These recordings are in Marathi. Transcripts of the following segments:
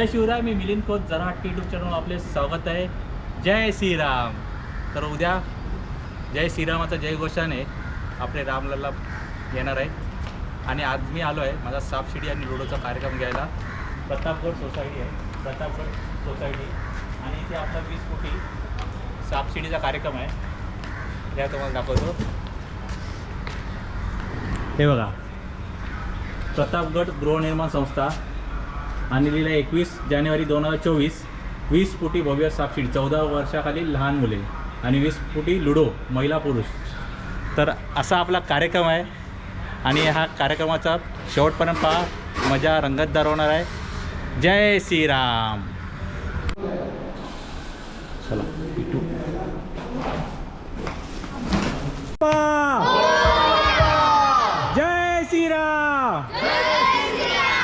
जय शिवराय मी मिलिंद खोत जरा यूट्यूब चॅनल आपले स्वागत आहे. जय श्रीराम. तर उद्या जय श्रीरामाचा जयघोषाने आपले रामलल्ला येणार आहे. आणि आज मी आलो आहे माझा सापशिडी आणि लुडोचा कार्यक्रम घ्यायला. प्रतापगड सोसायटी आहे. प्रतापगड सोसायटी. आणि इथे आपला वीस कोटी सापशिडीचा कार्यक्रम आहे. त्या तुम्हाला दाखवतो. हे बघा. प्रतापगड गृहनिर्माण संस्था आणि लिहिलं एकवीस जानेवारी दोन हजार चोवीस वीस फुटी भव्य सापशीड चौदा वर्षाखाली लहान मुले आणि वीस फुटी लुडो महिला पुरुष. तर असा आपला कार्यक्रम आहे आणि हा कार्यक्रमाचा शेवटपर्यंत पहा मजा रंगतदार होणार आहे. जय श्रीराम. चला पिटू. जय श्रीराम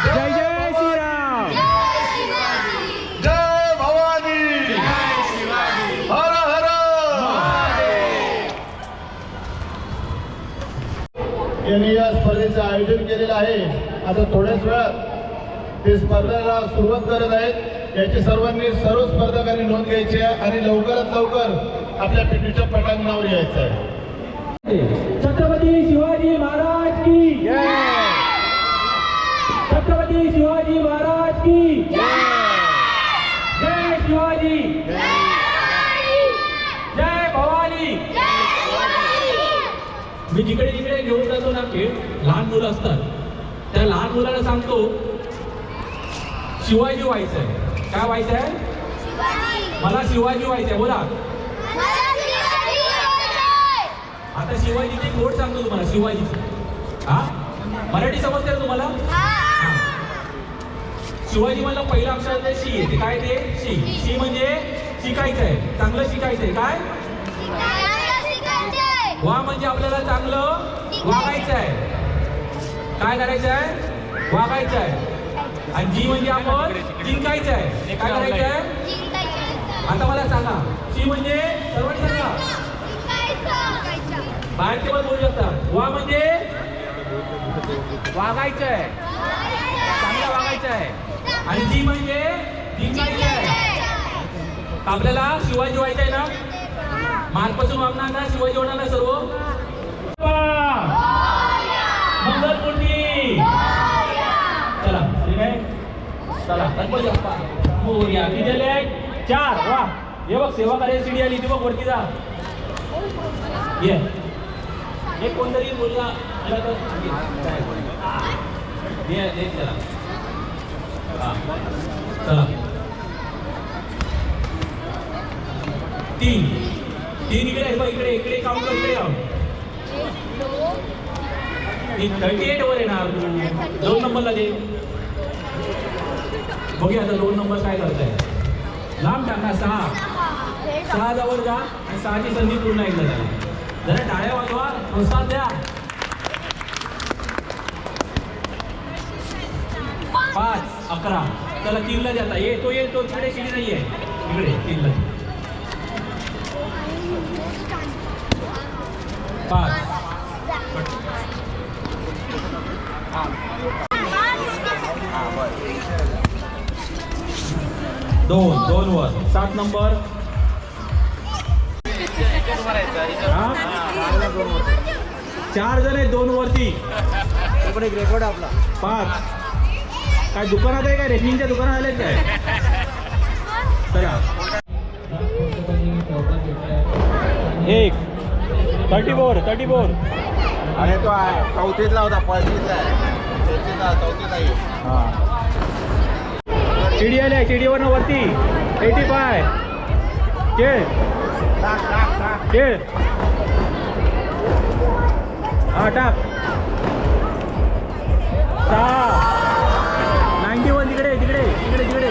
जय जय श्रीराम जय भवानी हर हर यांनी या स्पर्धेचं आयोजन केलेलं आहे. आता थोड्याच वेळात ते स्पर्धेला सुरुवात करत आहेत. याची सर्वांनी सर्व स्पर्धकांनी नोंद घ्यायची आहे आणि लवकरात लवकर आपल्या पिंडीच्या पटांगणावर यायचं आहे. छत्रपती शिवाजी महाराज की छत्रपती शिवाजी महाराज की जय! शिवाजी! जय भवानी! मी जिकडे जिकडे घेऊन जातो ना खेळ लहान मुलं असतात. त्या लहान मुलांना सांगतो शिवाजी व्हायचं आहे काय व्हायचं आहे मला शिवाजी व्हायचं आहे बोला. आता शिवाजीची कोड सांगतो तुम्हाला शिवाजीची. हा? मराठी समजते ना तुम्हाला? हा. शिवाजी मला पहिला अक्षर आहे शी. आहे ते काय ते? शी. शी म्हणजे शिकायचं आहे चांगलं शिकायचं आहे काय वा म्हणजे आपल्याला चांगलं वागायचं आहे काय करायचं आहे वागायचं आहे आणि जी म्हणजे आपण जिंकायचं आहे काय करायचं आहे आता मला सांगा. सी म्हणजे सर्वांनी सांगा. बाहेरचे पण बोलू शकतात वा म्हणजे वागायचं आहे चांगलं वागायचं आहे आणि जी म्हणजे जिंकायचं आहे आपल्याला शिवाजी व्हायचं आहे ना? मार्गपासून वागणार ना? शिवाजी होणार ना सर्व? मंगलमूर्ती चला ठीक चला गणपती बाप्पा. मोरया किती चार वा. हे बघ सेवा करायची सीडी आली ती बघ वरती जा. ये. एक कोणतरी मुलगा आला तर ये ये चला. चला. तीन. तीन इकडे आहे इकडे इकडे काउंट कर इकडे काउंट थर्टी एट वर येणार. दोन नंबरला दे. बघूया आता दोन नंबर काय करताय. लांब टाका सहा. सहा जवळ जा आणि सहाची संधी पूर्ण एकदा झाली. जरा टाळ्या वाजवा प्रोत्साहन द्या. पाच अकरा. त्याला तीनला जाता ये तो ये तो तिकडे शिडी नाही आहे इकडे तीनला. पाच दोन दोन वर. सात नंबर. हा? चार जण आहेत दोन वरती. रेकॉर्ड आपला पाच. काय दुकानात आहे काय? रेशनिंगच्या दुकानात आले काय? चला. एक. Thirty four thirty four. आणि तो चौथीतला होता पस्तीसला आहे. चौथीत आहे हां. शिडी आली आहे शिडीवरनं वरती. Eighty five. खेळ. खेळ. हा टाक. सहा. नाईन्टी वन तिकडे तिकडे तिकडे तिकडे.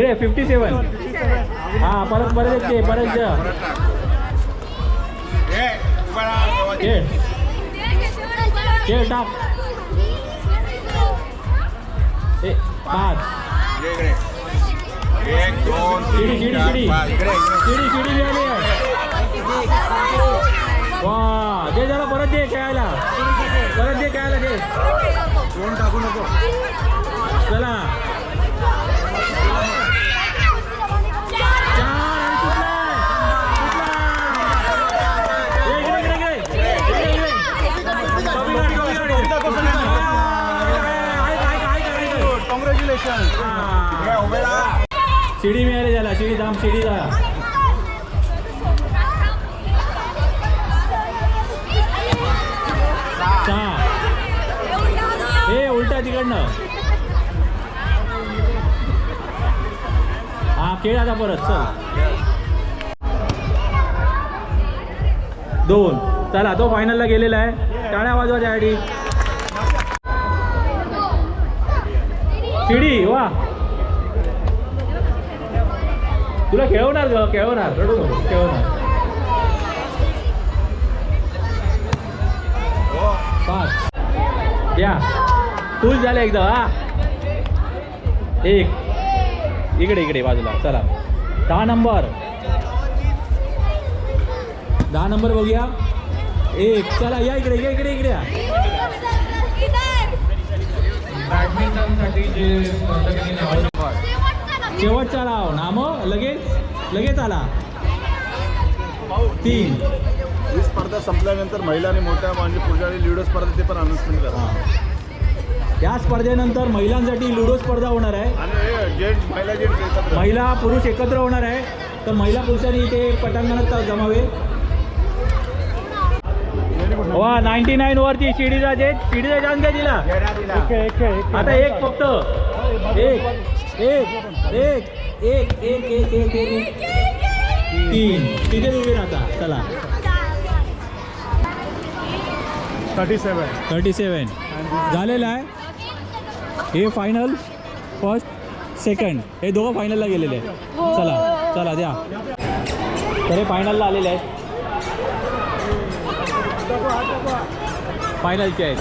इकडे फिफ्टी सेवन हा परत परत येते परत जा. खेळ खेळ टाक. ए पाच. शिडी शिडी शिडी. शिडी शिडी वा दे जरा परत दे खेळायला. परत दे खेळायला दे. दोन टाकू नको. चला. शिडी मिळाली त्याला शिडी थांब शिडी जा. सहा उलटा तिकडनं. हा खेळ आता परत चल. दोन. चला तो फायनलला गेलेला आहे. टाळ्या वाजवा त्यासाठी. शिडी वा. तुला खेळवणार ग खेळवणार. रडू नको. खेळवणार. पाच. या. फुल झाले एकदा हा. एक. इकडे इकडे बाजूला. चला. दहा नंबर. दहा नंबर बघूया. एक. चला या इकडे या इकडे इकडे. या बॅडमिंटनसाठी जे शेवटचा राव. नाम लगेच लगेच आला. तीन. ही स्पर्धा संपल्यानंतर महिला आणि मोठ्या म्हणजे वेळी लिडो स्पर्धा ते पण अनाउन्समेंट करा. या स्पर्धेनंतर महिलांसाठी लुडो स्पर्धा होणार आहे. आणि जेंट्स महिला जेंट्स एकत्र. महिला पुरुष एकत्र होणार आहे. तर महिला पुरुषांनी इथे पटांगणात जमावे. वा नाईन्टी नाईन वरती शिडीचा जे शिडीचा काय दिला? आता एक फक्त. एक. एक एक एक एक एक एक एक तीन। चला थर्टी सेवन थर्टी सेवन झालेलं आहे? फ़र्स्ट सेकंड ये दो फाइनल गे चला चला दया. तर फाइनल फायनलला फाइनल आहेत.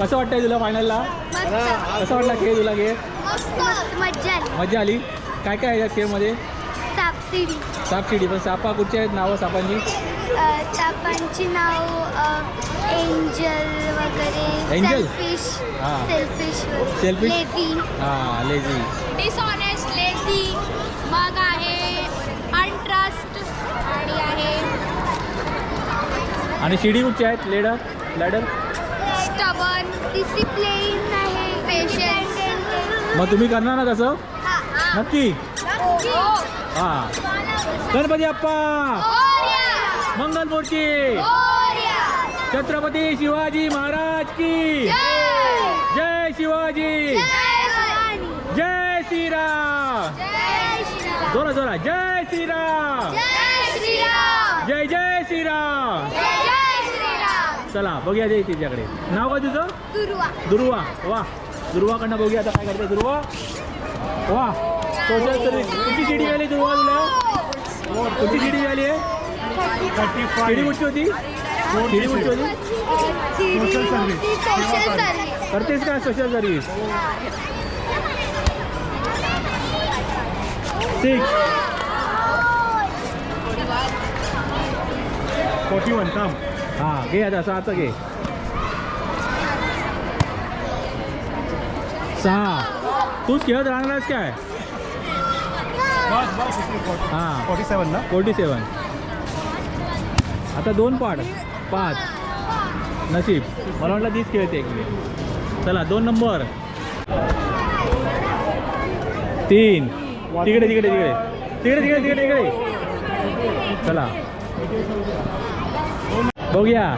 कसं वाटतंय तुला फायनलला कसं वाटला खेळ तुला खेळ? मजा आली. काय काय आहे या खेळमध्ये? सापसिडी साप शिडी. पण सापा कुठचे आहेत नावं सापांची? सापांची नाव एंजल वगैरे Angel? सेल्फिश हा. Selfish Selfish? लेझी. हां लेझी. डिसऑनेस्ट लेझी मग आहे अनट्रस्ट आणि आहे आणि शिडी कुठचे आहेत? लेडर? लॅडर? स्टबन डिसिप्लिन आहे पेशन्स मग तुम्ही करणार ना तसं? नक्की? हा. गणपती अप्पा! मंगलमूर्ती छत्रपती शिवाजी महाराज की! जय! शिवाजी! जय श्रीराम! जोरा जोरा जय श्रीराम! जय जय श्रीराम! चला बघूया जय तिच्याकडे. नाव काय तुझं? दुर्वा. दुर्वा. वा. दुर्वाकडनं बघूया आता काय करते दुर्वा. वा. Social service. किती शिडी आली दुर्वा तुला? किती शिडी झाली आहे? शिडी कुठची होती? शिडी कुठची होती? सोशल सर्व्हिस करतेस का social service six forty one थांब हां घे आता सहाचं घे. सहा. तूच खेळत राहणारच काय? हां. फोर्टी सेवन ना फोर्टी सेवन आता दोन पाड. पाच. नशीब. मला वाटलं तीच खेळते एक चला दोन नंबर. तीन. तिकडे तिकडे तिकडे. तिकडे तिकडे तिकडे तिकडे. चला. बघूया.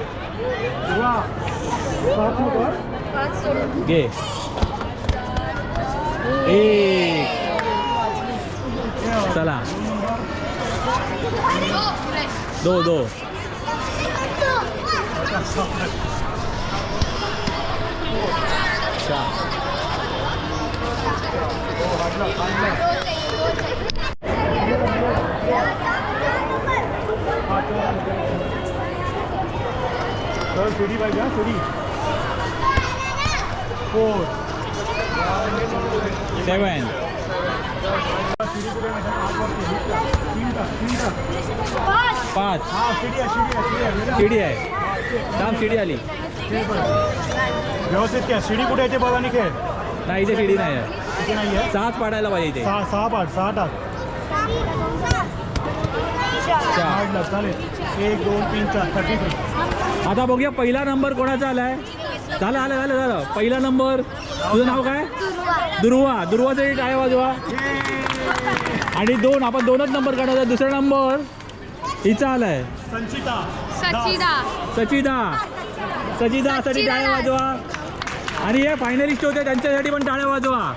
घे. एक. चला. दो दो. वरती. एक टाक. तीन टाक तीन टाक पाच। हा। शिडी आहे शिडी आहे शिडी आहे वेळा. शिडी आहे थांब शिडी आली खेळ बरं. व्यवस्थित खेळ शिडी कुठे आहे ते बघ आणि खेळ नाही इथे शिडी नाही आहे। इथे नाही आहे? सहाच पाडायला पाहिजे इथे। सहा सहा पाठ सहा टाक चार आठ लाख चालेल. एक दोन तीन चार थर्टी थ्री आता बघूया पहिला नंबर कोणाचा आलाय? झालं आलं झालं झालं. पहिला नंबर तुझं नाव काय? दुर्वा. दुर्वाचं काय वाजवा आणि दोन आपण दोनच नंबर काढायचा. दुसरा नंबर हिचा आलाय. संचिता. सचिदा. सचिदा. सचिदासाठी टाळ्या वाजवा आणि हे फायनलिस्ट होते त्यांच्यासाठी पण टाळ्या वाजवा.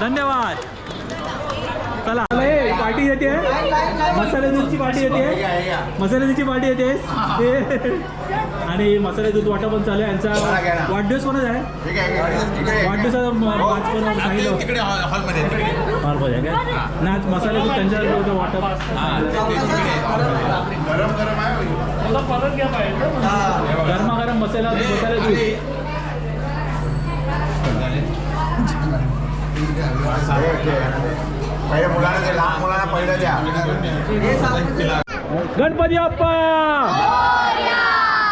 धन्यवाद. चला. पार्टी येते मसाले दूधची पार्टी येते मसाले दूधची पार्टी येते आणि मसाले दूध वाटा पण चालू आहे. यांचा वाढदिवस कोणाचा आहे? वाढदिवसाचा म- पाच पण सांगितलं हॉलमध्ये काय ना मसाले दूध त्यांच्या वाटप. गरम गरम आहे गरमागरम मसाला मसाले दूध पहिले मुलांना ते लहान मुलांना पहिलं द्या. गणपती बाप्पा!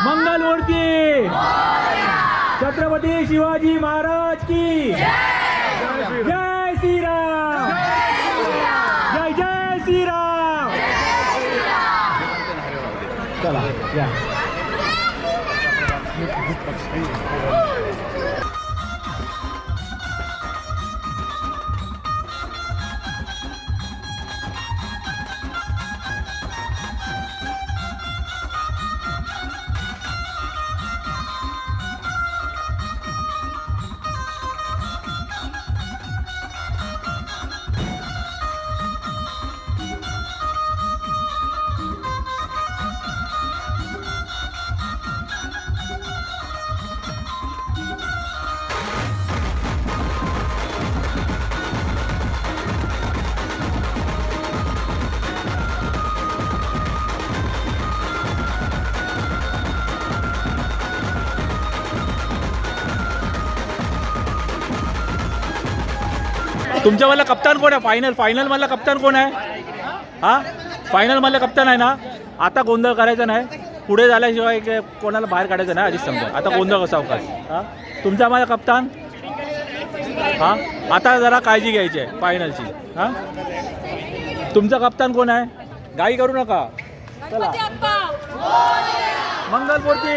मंगल मूर्ती! छत्रपती शिवाजी महाराज की! जय श्रीराम! जय जय श्रीराम! चला या. तुमच्यावाला कप्तान कोण आहे? फायनल फायनल मधला कप्तान कोण आहे? हा? फायनल मधला कप्तान आहे ना? आता गोंधळ करायचा नाही. पुढे झाल्याशिवाय कोणाला बाहेर काढायचं नाही आधीच समजा आता गोंधळ कसा अवकाश हा? तुमचा माझा कप्तान? हा? आता जरा काळजी घ्यायची आहे फायनलची हा? तुमचा कप्तान कोण आहे? गाई करू नका. चला. Mangalmurti.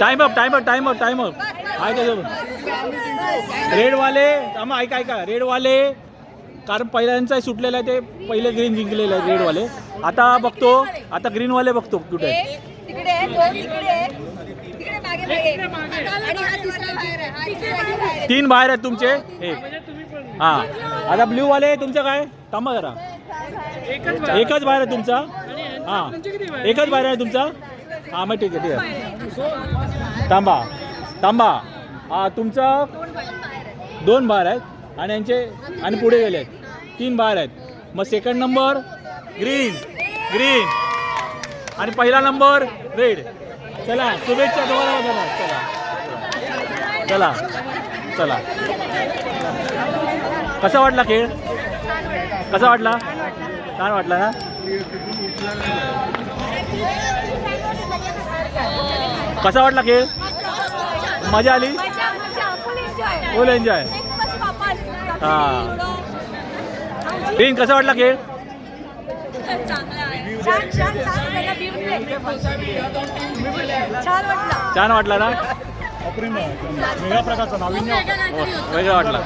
Time up time up time up time up त्याच्यावर रेडवाले आम्हा ऐका ऐका. रेडवाले कारण पहिल्यांचा सुटलेला आहे ते पहिले ग्रीन जिंकलेलं आहे रेडवाले आता बघतो आता ग्रीनवाले बघतो कुठे. आहेत. तिकडे आहे, दोन तिकडे आहे. तिकडे मागे मागे. आणि हा तिसरा बाहेर आहे हा तिसरा ही बाहेर आहे. तीन बाहेर आहेत तुमचे. एक हां. आता ब्ल्यूवाले तुमचं काय? थांबा जरा. एकच बाहेर आहे तुमचा. हां. एकच बाहेर आहे तुमचा? हां मग ठीक आहे ठीक आहे. तांबा. तांबा. हा तुमचा? दोन बाहेर आहेत. आणि यांचे आणि पुढे गेले आहेत. तीन बाहेर आहेत. मग सेकंड नंबर ग्रीन ग्रीन आणि पहिला नंबर रेड चला शुभेच्छा तुम्हाला चला चला. चला. चला. कसा वाटला खेळ? कसा वाटला? छान वाटला ना? कसा वाटला खेळ? मजा आली. Full enjoy. हा. कसा वाटला खेळ. छान वाटलं. छान वाटला ना? अप्रिम वेगळ्या प्रकारचा नाविन्य हो वेगळा वाटला.